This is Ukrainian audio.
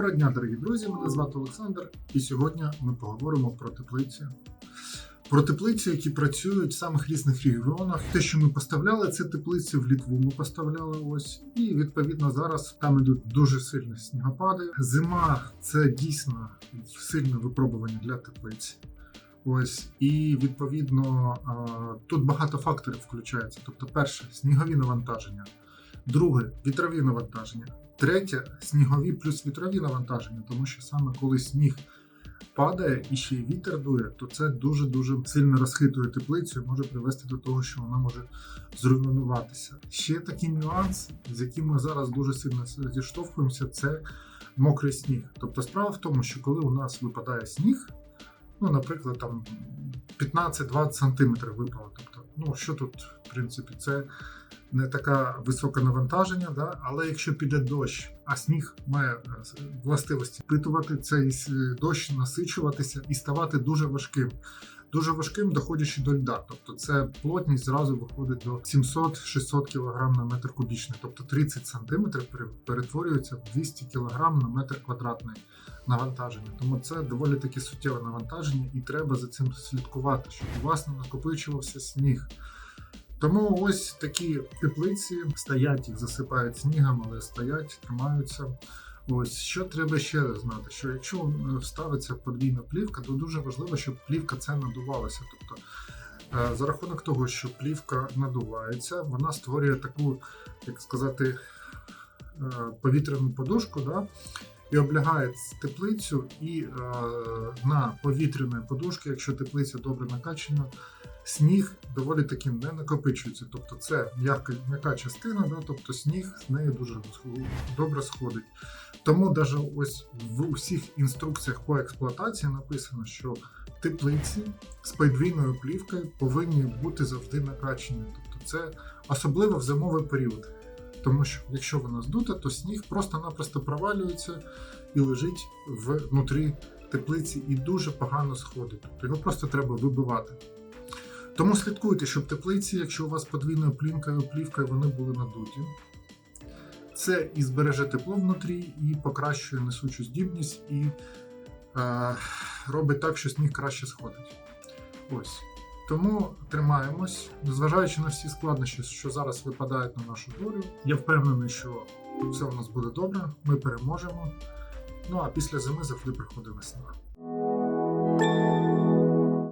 Доброго дня, дорогі друзі! Мене звати Олександр, і сьогодні ми поговоримо про теплиці. Про теплиці, які працюють в самих різних регіонах. Те, що ми поставляли, це теплиці в Літву. Ми поставляли ось, і відповідно зараз там ідуть дуже сильні снігопади. Зима це дійсно сильне випробування для теплиці. Ось і відповідно тут багато факторів включається. Тобто, перше снігові навантаження, друге вітрові навантаження, третє снігові плюс вітрові навантаження, тому що саме коли сніг падає і ще й вітер дує, то це дуже дуже сильно розхитує теплицю і може привести до того, що вона може зруйнуватися. Ще такий нюанс, з яким ми зараз дуже сильно зіштовхуємося, це мокрий сніг. Тобто справа в тому, що коли у нас випадає сніг, ну, наприклад, там 15-20 сантиметрів випало. Тобто, ну що тут, в принципі, це не така високе навантаження, да? але якщо піде дощ, а сніг має е, властивості впитувати цей дощ, насичуватися і ставати дуже важким. Дуже важким, доходячи до льда. Тобто це плотність зразу виходить до 700-600 кг на метр кубічний, тобто 30 см перетворюється в 200 кг на метр квадратний навантаження. Тому це доволі таки суттєве навантаження, і треба за цим слідкувати, щоб у вас не накопичувався сніг. Тому ось такі теплиці стоять, їх засипають снігом, але стоять, тримаються. Ось що треба ще знати, що якщо е, ставиться подвійна плівка, то дуже важливо, щоб плівка це надувалася. Тобто, е, за рахунок того, що плівка надувається, вона створює таку, як сказати, е, повітряну подушку, да? і облягає теплицю, і на повітряної подушки, якщо теплиця добре накачана, сніг доволі таки не накопичується. Тобто це м'яка, м'яка частина, да? тобто сніг з нею дуже добре сходить. Тому навіть ось в усіх інструкціях по експлуатації написано, що теплиці з подвійною плівкою повинні бути завжди накачані. Тобто це особливо в зимовий період. Тому що якщо вона здута, то сніг просто-напросто провалюється і лежить внутрі теплиці і дуже погано сходить. Тобто його просто треба вибивати. Тому слідкуйте, щоб теплиці, якщо у вас подвійною плінкою, плівкою, вони були надуті. Це і збереже тепло внутрі, і покращує несучу здібність, і е, робить так, що сніг краще сходить. Ось. Тому тримаємось, незважаючи на всі складнощі, що зараз випадають на нашу долю. Я впевнений, що все у нас буде добре, ми переможемо. Ну а після зими завжди приходить весна.